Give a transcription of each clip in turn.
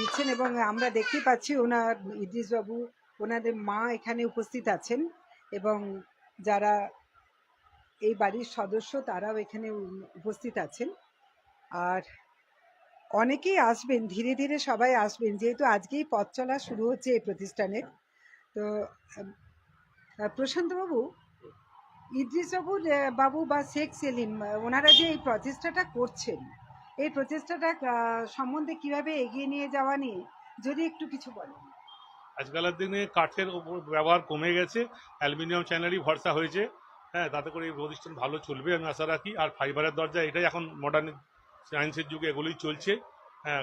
দিচ্ছেন এবং আমরা দেখতে পাচ্ছি ওনার ইদ্রিসবাবু ওনাদের মা এখানে উপস্থিত আছেন এবং যারা এই বাড়ির সদস্য তারাও এখানে উপস্থিত আছেন। আর অনেকেই আসবেন, ধীরে ধীরে সবাই আসবেন, যেহেতু আজকেই পথ চলা শুরু হচ্ছে এই প্রতিষ্ঠানের। তো প্রশান্তবাবু ইদ্রিসবাবু বাবু বা শেখ সেলিম ওনারা যে এই প্রচেষ্টাটা করছেন এই প্রচেষ্টাটা সম্বন্ধে কীভাবে এগিয়ে নিয়ে যাওয়া নিয়ে, যদি একটু কিছু বলেন। আজকালের দিনে কাঠের ওপর ব্যবহার কমে গেছে, অ্যালুমিনিয়াম চ্যানেলই ভরসা হয়েছে। হ্যাঁ তাতে করে এই প্রতিষ্ঠান ভালো চলবে, আমি আশা রাখি। আর ফাইবারের দরজা এটাই এখন মডার্ন সায়েন্সের যুগে এগুলোই চলছে। হ্যাঁ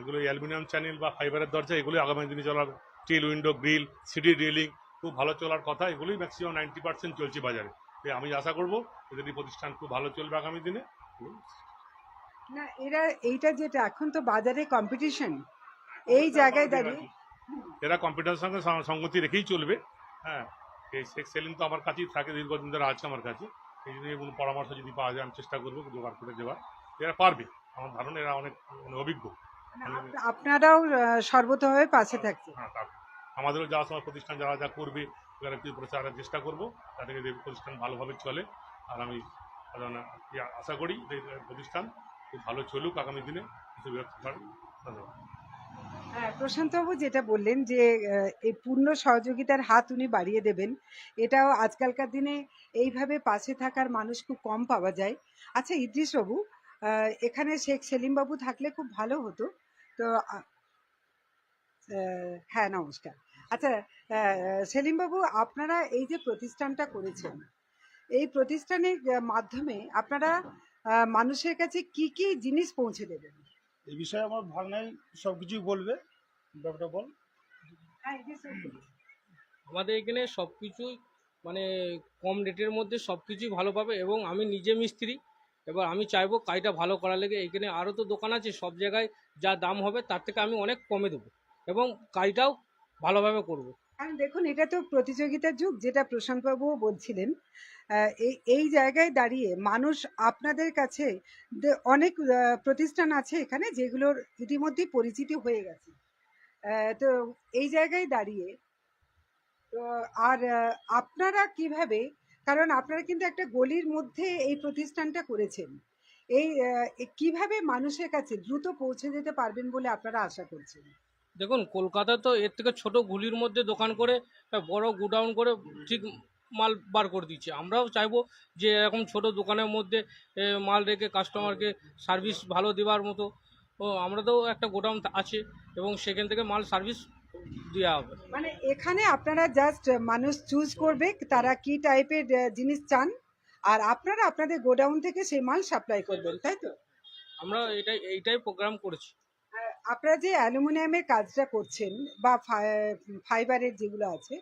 এগুলো অ্যালুমিনিয়াম চ্যানেল বা ফাইবারের দরজা এগুলোই আগামী দিনে চলার স্টিল উইন্ডো গ্রিল সিডি রিলিং খুব ভালো চলার কথা। এগুলোই ম্যাক্সিমাম নাইনটি পার্সেন্ট চলছে বাজারে। আমি আশা করব এদের প্রতিষ্ঠান খুব ভালো চলবে আগামী দিনে না এরা এইটা যেটা এখন তো বাজারে কম্পিটিশন এই জায়গায় দাঁড়িয়ে এরা কম্পিউটারের সঙ্গে সঙ্গতি রেখেই চলবে। হ্যাঁ এই সেলিম তো আমার কাছেই থাকে দীর্ঘদিন ধরে আছে আমার কাছে। এই জন্য কোনো পরামর্শ যদি পাওয়া যায় আমি চেষ্টা করব জোগাড় করে দেওয়ার। এরা পারবে। আমার ধারণা এরা অনেক মানে অভিজ্ঞ। আপনারাও সর্বতভাবে পাশে থাকছে। হ্যাঁ আমাদেরও যাওয়ার সময় প্রতিষ্ঠান যারা যা করবে এরা কিছু প্রচারের চেষ্টা করব। তাদেরকে প্রতিষ্ঠান ভালোভাবে চলে। আর আমি আশা করি প্রতিষ্ঠান ভালো চলুক আগামী দিনে। কিছু ব্যর্থ হয় প্রশান্তবাবু যেটা বললেন যে এই পূর্ণ সহযোগিতার হাত উনি বাড়িয়ে দেবেন এটাও আজকালকার দিনে এইভাবে পাশে থাকার মানুষ খুব কম পাওয়া যায়। আচ্ছা ইদ্রিসবাবু এখানে শেখ সেলিম বাবু থাকলে খুব ভালো হতো। তো হ্যাঁ নমস্কার। আচ্ছা আহ, সেলিম বাবু আপনারা এই যে প্রতিষ্ঠানটা করেছেন এই প্রতিষ্ঠানের মাধ্যমে আপনারা মানুষের কাছে কি কি জিনিস পৌঁছে দেবেন এই বিষয়ে আমার ভাবনায় সব কিছুই বলবে ব্যাপারটা বল। হ্যাঁ আমাদের এখানে সব কিছুই মানে কম রেটের মধ্যে সব কিছুই ভালো পাবে এবং আমি নিজে মিস্ত্রি এবার আমি চাইব কাজটা ভালো করার লেগে। এখানে আরও তো দোকান আছে সব জায়গায় যা দাম হবে তার থেকে আমি অনেক কমে দেবো এবং কাজটাও ভালোভাবে করব। কারণ দেখুন, এটা তো প্রতিযোগিতার যুগ, যেটা প্রশান্তবাবুও বলছিলেন। এই এই জায়গায় দাঁড়িয়ে মানুষ আপনাদের কাছে অনেক প্রতিষ্ঠান আছে এখানে যেগুলোর ইতিমধ্যেই পরিচিতি হয়ে গেছে। তো এই জায়গায় দাঁড়িয়ে আর আপনারা কীভাবে, কারণ আপনারা কিন্তু একটা গলির মধ্যে এই প্রতিষ্ঠানটা করেছেন। এই কীভাবে মানুষের কাছে দ্রুত পৌঁছে যেতে পারবেন বলে আপনারা আশা করছেন? দেখুন কলকাতা তো এর থেকে ছোট গুলির মধ্যে দোকান করে বড় গুডাউন করে ঠিক মাল বার করে দিচ্ছে। আমরাও চাইব যে এরকম ছোট দোকানের মধ্যে মাল রেখে কাস্টমারকে সার্ভিস ভালো দেওয়ার মতো। ও আমরা তো একটা গোডাউন আছে এবং সেখান থেকে মাল সার্ভিস দেওয়া হবে। মানে এখানে আপনারা জাস্ট মানুষ চুজ করবে তারা কি টাইপের জিনিস চান আর আপনারা আপনাদের গোডাউন থেকে সেই মাল সাপ্লাই করবেন তাই তো? আমরা এটাই এইটাই প্রোগ্রাম করেছি। আপনারা যে অ্যালুমিনিয়ামের কাজটা করছেন বা ফাই- ফাইবারের যেগুলো আছে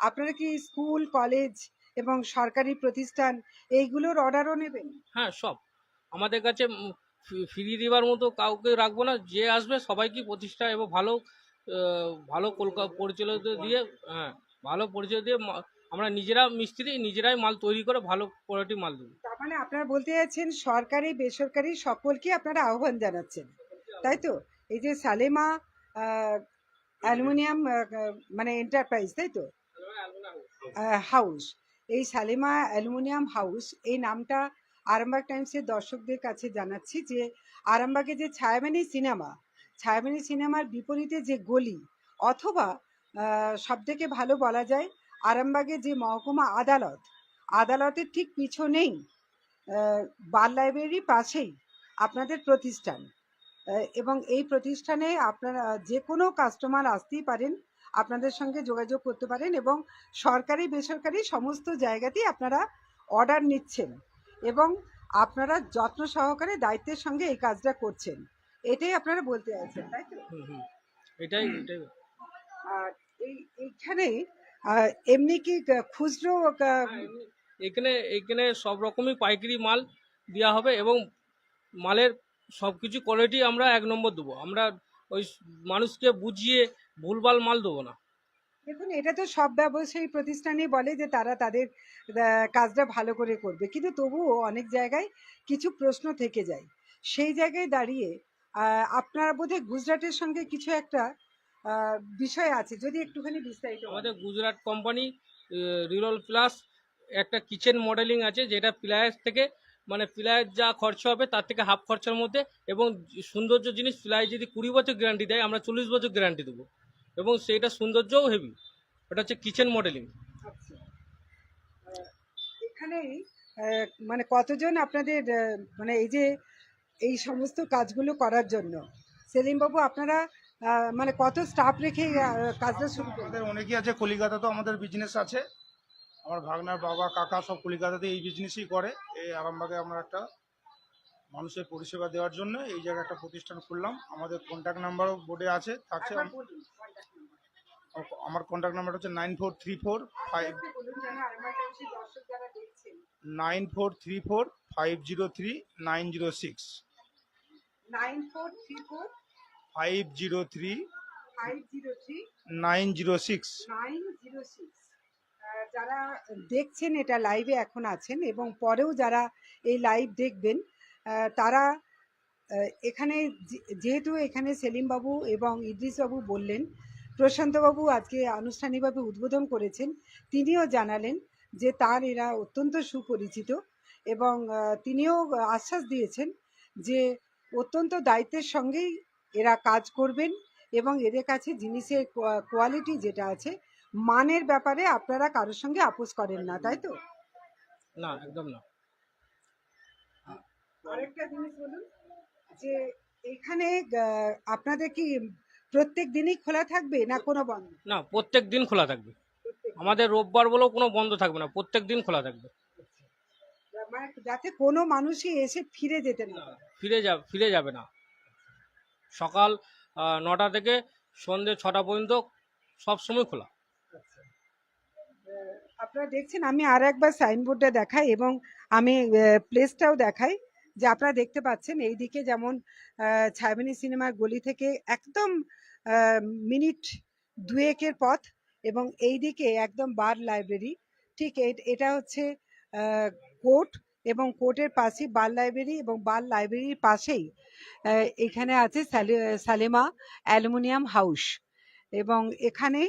আপনারা কি স্কুল কলেজ এবং সরকারি প্রতিষ্ঠান এইগুলোর অর্ডারও নেবেন? হ্যাঁ সব। আমাদের কাছে ফ্রি দেওয়ার মতো কাউকে রাখব না। যে আসবে সবাইকে প্রতিষ্ঠা এবং ভালো ভালো কলকাতা পরিচালিত দিয়ে হ্যাঁ ভালো পরিচয় দিয়ে আমরা নিজেরা মিস্ত্রি নিজেরাই মাল তৈরি করে ভালো কোয়ালিটি মাল দেবো। তার মানে আপনারা বলতে যাচ্ছেন সরকারি বেসরকারি সকলকে আপনারা আহ্বান জানাচ্ছেন তাই তো? এই যে সালেমা অ্যালুমিনিয়াম মানে এন্টারপ্রাইজ, তাই তো? হাউস। এই সালেমা অ্যালুমিনিয়াম হাউস, এই নামটা আরামবাগ টাইমসের দর্শকদের কাছে জানাচ্ছি যে আরামবাগে যে ছায়াবানী সিনেমা ছায়াবানী সিনেমার বিপরীতে যে গলি, অথবা সব থেকে ভালো বলা যায় আরামবাগে যে মহকুমা আদালত, আদালতের ঠিক পিছনেই বার লাইব্রেরির পাশেই আপনাদের প্রতিষ্ঠান। এবং এই প্রতিষ্ঠানে আপনারা যে কোনো কাস্টমার আসতেই পারেন আপনাদের সঙ্গে যোগাযোগ করতে পারেন এবং সরকারি বেসরকারি সমস্ত জায়গাতেই আপনারা অর্ডার নিচ্ছেন এবং আপনারা যত্ন সহকারে দায়িত্বের সঙ্গে এই কাজটা করছেন। এটাই আপনারা বলতে চাইছেন তাই তো? এটাই এটাই। আর এই এইখানে এমনি কি খুচরো এখানে এখানে সব রকমই পাইকারি মাল দেওয়া হবে এবং মালের সব কিছু কোয়ালিটি আমরা এক নম্বর দেবো। আমরা ওই মানুষকে বুঝিয়ে ভুলভাল মাল দেবো না। দেখুন এটা তো সব ব্যবসায়ী প্রতিষ্ঠানই বলে যে তারা তাদের কাজটা ভালো করে করবে। কিন্তু তবুও অনেক জায়গায় কিছু প্রশ্ন থেকে যায়। সেই জায়গায় দাঁড়িয়ে আপনারা বোধহয় গুজরাটের সঙ্গে কিছু একটা বিষয় আছে। যদি একটুখানি বিস্তারিত। আমাদের গুজরাট কোম্পানি রিরোল প্লাস একটা কিচেন মডেলিং আছে যেটা প্লায়ের থেকে মানে প্লায়ের যা খরচা হবে তার থেকে হাফ খরচার মধ্যে এবং সৌন্দর্য জিনিস প্লায় যদি কুড়ি বছর গ্যারান্টি দেয় আমরা চল্লিশ বছর গ্যারান্টি দেবো। এবং সেইটা সৌন্দর্যও হেভি ওটা হচ্ছে কিচেন মডেলিং আচ্ছা। আহ, এখানেই মানে কতজন আপনাদের মানে এই যে এই সমস্ত কাজগুলো করার জন্য সেলিম বাবু আপনারা মানে কত স্টাফ রেখে কাজটা শুরু আমাদের অনেকেই আছে কলিকাতাতেও আমাদের বিজনেস আছে। আমার ভাগনার বাবা কাকা সব কলিকাতাতে এই বিজনেসই করে। এই আরামবাগে আমরা একটা মানুষের পরিষেবা দেওয়ার জন্য এই জায়গায় একটা প্রতিষ্ঠান খুললাম। আমাদের কন্ট্যাক্ট নাম্বারও বোর্ডে আছে থাকছে। আমার কন্ট্যাক্ট নাম্বার হচ্ছে nine four three four five nine four three four five zero three nine zero six nine four three four five zero three five zero three nine zero six nine zero six যারা দেখছেন এটা লাইভে এখন আছেন এবং পরেও যারা এই লাইভ দেখবেন তারা এখানে যেহেতু এখানে সেলিমবাবু এবং ইদ্রিসবাবু বললেন, প্রশান্তবাবু আজকে আনুষ্ঠানিকভাবে উদ্বোধন করেছেন, তিনিও জানালেন যে তার এরা অত্যন্ত সুপরিচিত এবং তিনিও আশ্বাস দিয়েছেন যে অত্যন্ত দায়িত্বের সঙ্গেই এরা কাজ করবেন এবং এদের কাছে জিনিসের কোয়ালিটি যেটা আছে মানের ব্যাপারে আপনারা কারোর সঙ্গে আপোষ করেন না তাই তো? না একদম না। আরেকটা জিনিস বলুন যে এখানে আপনাদের কি প্রত্যেক দিনই খোলা থাকবে না কোনো বন্ধ? না প্রত্যেক দিন খোলা থাকবে। আমাদের রোববার বলেও কোনো বন্ধ থাকবে না প্রত্যেক দিন খোলা থাকবে। যাতে কোনো মানুষই এসে ফিরে যেতে না ফিরে যাবে ফিরে যাবে না। সকাল নটা থেকে সন্ধ্যে ছটা পর্যন্ত সবসময় খোলা। আপনারা দেখছেন আমি আর একবার সাইনবোর্ডটা দেখাই এবং আমি প্লেসটাও দেখাই যে আপনারা দেখতে পাচ্ছেন এইদিকে যেমন আহ, ছায়াবিনী সিনেমার গলি থেকে একদম মিনিট দুয়েকের পথ এবং এইদিকে একদম বার লাইব্রেরি ঠিক এটা হচ্ছে কোর্ট এবং কোর্টের পাশেই বার লাইব্রেরি এবং বার লাইব্রেরির পাশেই এখানে আছে সালে- সালেমা অ্যালুমিনিয়াম হাউস এবং এখানে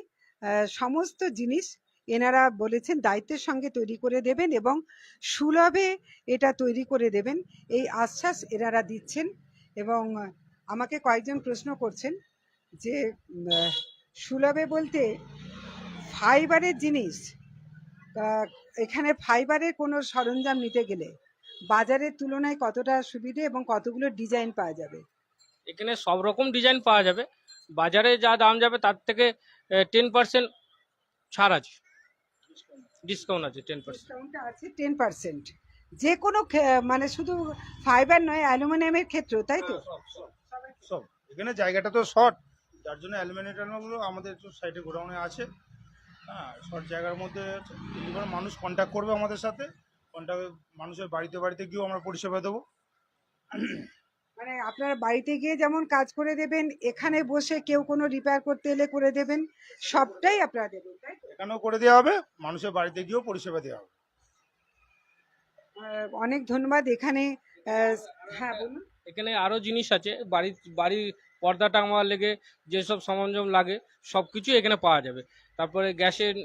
সমস্ত জিনিস এনারা বলেছেন দায়িত্বের সঙ্গে তৈরি করে দেবেন এবং সুলভে এটা তৈরি করে দেবেন। এই আশ্বাস এনারা দিচ্ছেন এবং আমাকে কয়েকজন প্রশ্ন করছেন যে সুলভে বলতে ফাইবারের জিনিস এখানে ফাইবারের কোনো সরঞ্জাম নিতে গেলে বাজারের তুলনায় কতটা সুবিধে এবং কতগুলো ডিজাইন পাওয়া যাবে? এখানে সব রকম ডিজাইন পাওয়া যাবে। বাজারে যা দাম যাবে তার থেকে টেন পার্সেন্ট ছাড় আছে। ডিসকাউন্ট আছে টেন পার্সেন্ট ডিসকাউন্টটা আছে টেন পার্সেন্ট যে কোনো মানে শুধু ফাইবার নয় অ্যালুমিনিয়ামের ক্ষেত্রেও তাই তো? সব এখানে জায়গাটা তো শর্ট যার জন্য অ্যালুমিনিয়ামগুলো আমাদের একটু সাইডে গোডাউনে আছে। হ্যাঁ শর্ট জায়গার মধ্যে এবার মানুষ কন্ট্যাক্ট করবে আমাদের সাথে। কন্ট্যাক্ট মানুষের বাড়িতে বাড়িতে গিয়েও আমরা পরিষেবা দেবো। মানে আপনার বাড়িতে গিয়ে যেমন কাজ করে দেবেন এখানে বসে কেউ কোনো রিপেয়ার করতে এলে করে দেবেন সবটাই আপনারা দেবেন তাই তো? এখানেও করে দেওয়া হবে মানুষের বাড়িতে গিয়েও পরিষেবা দেওয়া হবে। অনেক ধন্যবাদ। এখানে হ্যাঁ বলুন। এখানে আরও জিনিস আছে বাড়ির বাড়ির পর্দা টাঙাবার লেগে যেসব সরঞ্জাম লাগে সব কিছু এখানে পাওয়া যাবে। তারপরে গ্যাসের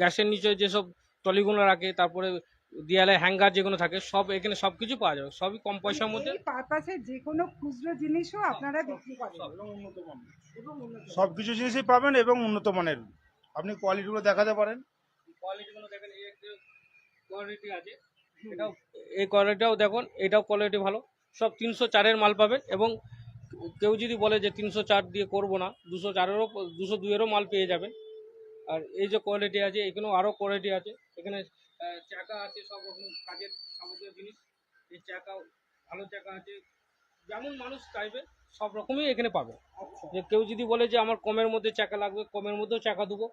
গ্যাসের নিচে যেসব টলিগুলো রাখে তারপরে দেয়ালে হ্যাঙ্গার যেগুলো থাকে সব এখানে সব কিছু পাওয়া যাবে। সবই কম পয়সার মধ্যে। পারপাসে যে কোনো খুচরো জিনিসও আপনারা বিক্রি করেন। এবং এবং উন্নত সব কিছু জিনিসই পাবেন এবং উন্নত মানের। আপনি কোয়ালিটিগুলো দেখাতে পারেন। কোয়ালিটিগুলো দেখেন, এই কোয়ালিটি আছে। এটাও, এই কোয়ালিটিটাও দেখুন, এটাও কোয়ালিটি ভালো। সব তিনশো চারের মাল পাবেন এবং কেউ যদি বলে যে তিনশো চার দিয়ে করব না, দুশো চারেরও, দুশো দুইয়েরও মাল পেয়ে যাবেন। আর এই যে কোয়ালিটি আছে, এখানেও আরও কোয়ালিটি আছে। এখানে চাকা আছে, সব রকম কাজের সামগ্রীর জিনিস। এই চাকা ভালো চাকা আছে। যেমন মানুষ চাইবে সব রকমই এখানে পাবে। আচ্ছা। যে কেউ যদি বলে যে আমার কমের মধ্যে চাকা লাগবে কমের মধ্যেও চাকা দেবো।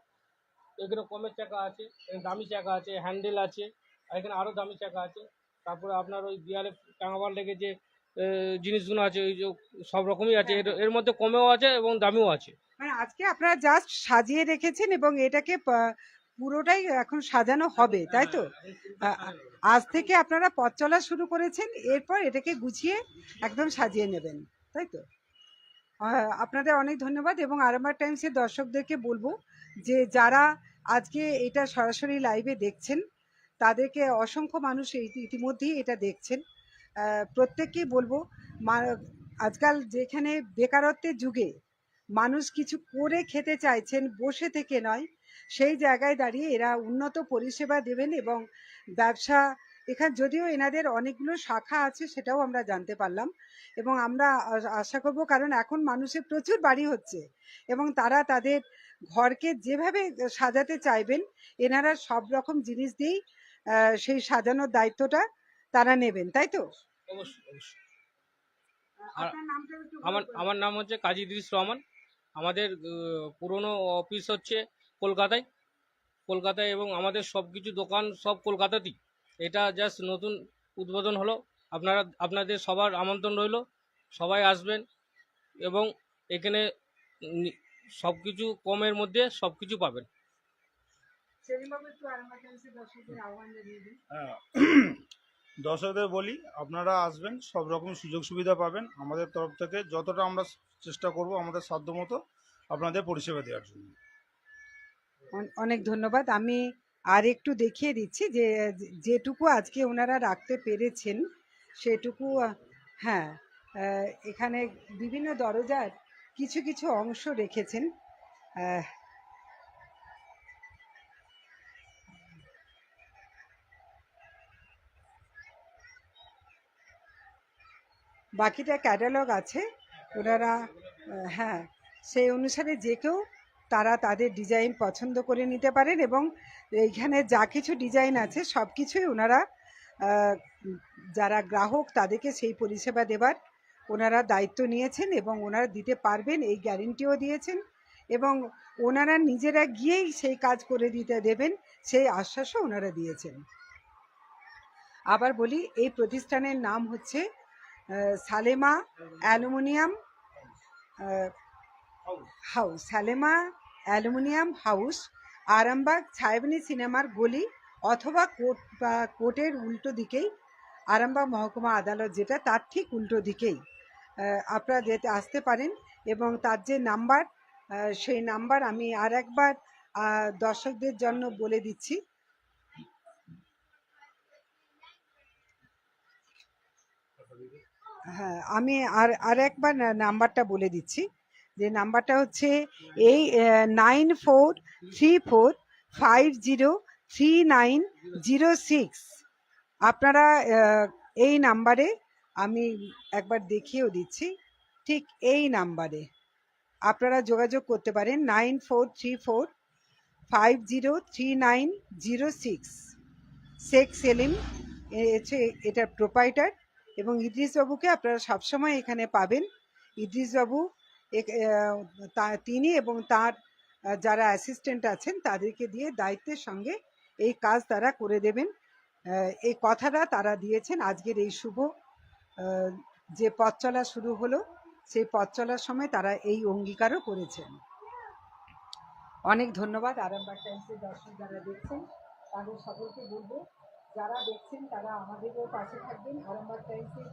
এখানে কমের চাকা আছে এখানে দামি চাকা আছে হ্যান্ডেল আছে আর এখানে আরও দামি চাকা আছে। তারপরে আপনার ওই দেয়ালে টাঙাবার লেগে যে জিনিসগুলো আছে ওই যে সব রকমই আছে। এর মধ্যে কমেও আছে এবং দামিও আছে। মানে আজকে আপনারা জাস্ট সাজিয়ে রেখেছেন এবং এটাকে পুরোটাই এখন সাজানো হবে তাই তো? আজ থেকে আপনারা পথ চলা শুরু করেছেন এরপর এটাকে গুছিয়ে একদম সাজিয়ে নেবেন। তাই তো? আপনাদের অনেক ধন্যবাদ এবং আরামবাগ টাইমসের দর্শকদেরকে বলব যে যারা আজকে এটা সরাসরি লাইভে দেখছেন তাদেরকে অসংখ্য মানুষ ইতিমধ্যেই এটা দেখছেন। আহ, প্রত্যেককেই বলব আজকাল যেখানে বেকারত্বের যুগে মানুষ কিছু করে খেতে চাইছেন বসে থেকে নয় সেই জায়গায় দাঁড়িয়ে এরা উন্নত পরিষেবা দেবেন এবং ব্যবসা এখানে যদিও এনাদের অনেকগুলো শাখা আছে সেটাও আমরা জানতে পারলাম। এবং আমরা আশা করব কারণ এখন মানুষের প্রচুর বাড়ি হচ্ছে এবং তারা তাদের ঘরকে যেভাবে সাজাতে চাইবেন এনারা সব রকম জিনিস দিয়েই সেই সাজানোর দায়িত্বটা তারা নেবেন তাই তো? আমার আমার নাম হচ্ছে কাজী ইদ্রিস রহমান। আমাদের পুরনো অফিস হচ্ছে কলকাতায়। কলকাতায় এবং আমাদের সব কিছু দোকান সব কলকাতাতেই। এটা জাস্ট নতুন উদ্বোধন হলো। আপনারা আপনাদের সবার আমন্ত্রণ রইল। সবাই আসবেন এবং এখানে সব কিছু কমের মধ্যে সব কিছু পাবেন দর্শকদের হ্যাঁ দর্শকদের বলি আপনারা আসবেন সব রকম সুযোগ সুবিধা পাবেন। আমাদের তরফ থেকে যতটা আমরা চেষ্টা করব আমাদের সাধ্য মতো আপনাদের পরিষেবা দেওয়ার জন্য। অনেক ধন্যবাদ। আমি আর একটু দেখিয়ে দিচ্ছি যে, যেটুকু আজকে ওনারা রাখতে পেরেছেন, সেটুকু হ্যাঁ এখানে বিভিন্ন দরজার কিছু কিছু অংশ রেখেছেন। বাকিটা ক্যাটালগ আছে, ওনারা হ্যাঁ সেই অনুসারে যে কেউ তারা তাদের ডিজাইন পছন্দ করে নিতে পারেন এবং এইখানে যা কিছু ডিজাইন আছে সব কিছুই ওনারা যারা গ্রাহক তাদেরকে সেই পরিষেবা দেবার ওনারা দায়িত্ব নিয়েছেন এবং ওনারা দিতে পারবেন, এই গ্যারেন্টিও দিয়েছেন এবং ওনারা নিজেরা গিয়েই সেই কাজ করে দিতে দেবেন, সেই আশ্বাসও ওনারা দিয়েছেন। আবার বলি, এই প্রতিষ্ঠানের নাম হচ্ছে Salema aluminium house. Salema aluminium house, Arambagh Chhayabani সিনেমার গলি অথবা কোর্ট বা কোর্টের উল্টো দিকেই, আরামবাগ মহকুমা আদালত যেটা, তার ঠিক উল্টো দিকেই। আপনারা যেতে আসতে পারেন এবং তার যে নাম্বার সেই নাম্বার আমি আর একবার দর্শকদের জন্য বলে দিচ্ছি। হ্যাঁ আমি আর আর একবার নাম্বারটা বলে দিচ্ছি। যে নাম্বারটা হচ্ছে এই nine four three four five zero three nine zero six আপনারা এই নাম্বারে আমি একবার দেখিয়েও দিচ্ছি, ঠিক এই নাম্বারে আপনারা যোগাযোগ করতে পারেন nine four three four five zero three nine zero six Sheikh Selim এটার প্রোপাইটার এবং ইদ্রিসবাবুকে আপনারা সবসময় এখানে পাবেন। ইদ্রিসবাবু তিনি এবং তার যারা অ্যাসিস্ট্যান্ট আছেন তাদেরকে দিয়ে দায়িত্বের সঙ্গে এই কাজ তারা করে দেবেন। এই কথাটা তারা দিয়েছেন আজকের এই শুভ যে পথ চলা শুরু হলো, সেই পথ চলার সময় তারা এই অঙ্গীকারও করেছেন। অনেক ধন্যবাদ আরামবাগ টাইমসের দর্শক যারা দেখছেন, তাদের সকলকে বলব, যারা দেখছেন তারা আমাদেরও পাশে থাকবেন আরামবাগ টাইমসের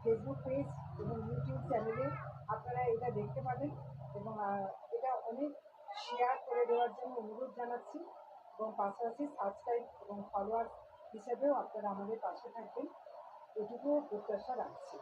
ফেসবুক পেজ এবং ইউটিউব চ্যানেলে আপনারা এটা দেখতে পাবেন এবং এটা অনেক শেয়ার করে দেওয়ার জন্য অনুরোধ জানাচ্ছি এবং পাশাপাশি সাবস্ক্রাইব এবং ফলোয়ার হিসেবেও আপনারা আমাদের পাশে থাকবেন। এটুকু প্রত্যাশা রাখছি।